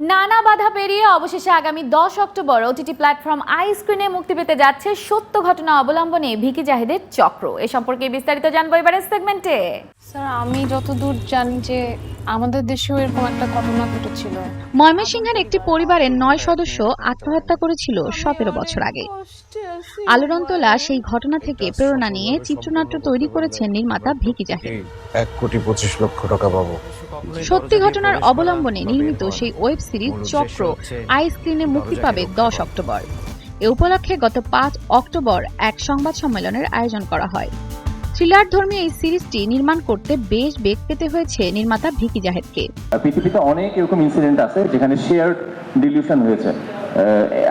নানা বাধা পেরিয়ে অবশেষে আগামী দশ অক্টোবর ওটিটি প্ল্যাটফর্ম আইস্ক্রিনে মুক্তি পেতে যাচ্ছে সত্য ঘটনা অবলম্বনে ভিকি জাহিদের চক্র। এ সম্পর্কে বিস্তারিত জানব এবারের সেগমেন্টে। স্যার আমি যতদূর জানি যে আমাদের দেশেও এরকম একটা ঘটনা ঘটেছিল। ময়মনসিংহের একটি পরিবারের নয় সদস্য আত্মহত্যা করেছিল সতেরো বছর আগে। আলোড়নতোলা সেই ঘটনা থেকে প্রেরণা নিয়ে চিত্রনাট্য তৈরি করেছেন নির্মাতা ভিকি জাহিদ। এক কোটি পঁচিশ লক্ষ টাকা পাবো। সত্যি ঘটনার অবলম্বনে নির্মিত সেই ওয়েব সিরিজ চক্র আই স্ক্রিনে মুক্তি পাবে দশ অক্টোবর। এ উপলক্ষে গত পাঁচ অক্টোবর এক সংবাদ সম্মেলনের আয়োজন করা হয়। থ্রিলার ধর্মী এই সিরিজটি নির্মাণ করতে বেশ বেগ পেতে হয়েছে নির্মাতা ভিকি জাহেদকে। পৃথিবীতে অনেক এরকম ইনসিডেন্ট আছে যেখানে শেয়ার ডিলিউশন হয়েছে।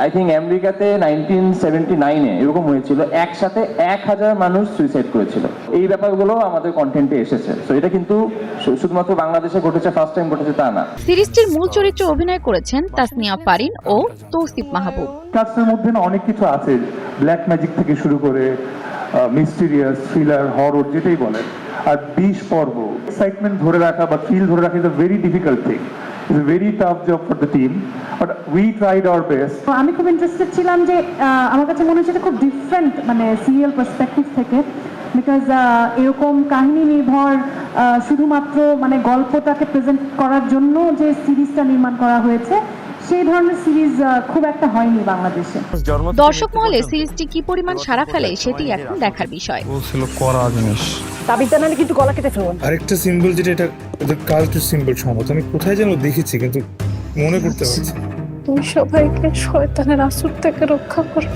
আই থিঙ্ক আমেরিকাতে নাইনটিন সেভেন্টি নাইনে এরকম হয়েছিল একসাথে এক হাজার মানুষ সুইসাইড করেছিল। এই ব্যাপারগুলো আমাদের কন্টেন্টে এসেছে। তো এটা কিন্তু শুধুমাত্র বাংলাদেশে ঘটেছে ফার্স্ট টাইম ঘটেছে তা না। সিরিজটির মূল চরিত্রে অভিনয় করেছেন তাসনিয়া ফারিন ও তৌসিফ মাহবুব। কাজটার মধ্যে না অনেক কিছু আছে ব্ল্যাক ম্যাজিক থেকে শুরু করে মিস্টিরিয়াস থ্রিলার হরর যেটাই বলেন, আর বিশ পর্ব এক্সাইটমেন্ট ধরে রাখা বা ফিল ধরে রাখা is a very difficult thing a very tough job for the team but we tried our best আমি খুব ইন্টারেস্টেড ছিলাম যে আমার কাছে মনে হচ্ছে খুব ডিফারেন্ট মানে সিরিয়াল পার্সপেক্টিভ থেকে বিকজ এরকম কাহিনী নির্ভর শুধুমাত্র মানে গল্পটাকে প্রেজেন্ট করার জন্য যে সিরিজটা নির্মাণ করা হয়েছে সেই ধরনের সিরিজ খুব একটা হয়নি বাংলাদেশে। দর্শক মহলে সিরিজটি কি পরিমাণ সাড়া ফেলে সেটি এখন দেখার বিষয়। বলছিল করা জিনিস। আরেকটা সিম্বল যেটা এটা ওদের কালচার সিম্বল সম্ভবত। আমি কোথায় যেন দেখেছি কিন্তু মনে করতে পারছি। তুমি সবাইকে শয়তানের আসর থেকে রক্ষা করো।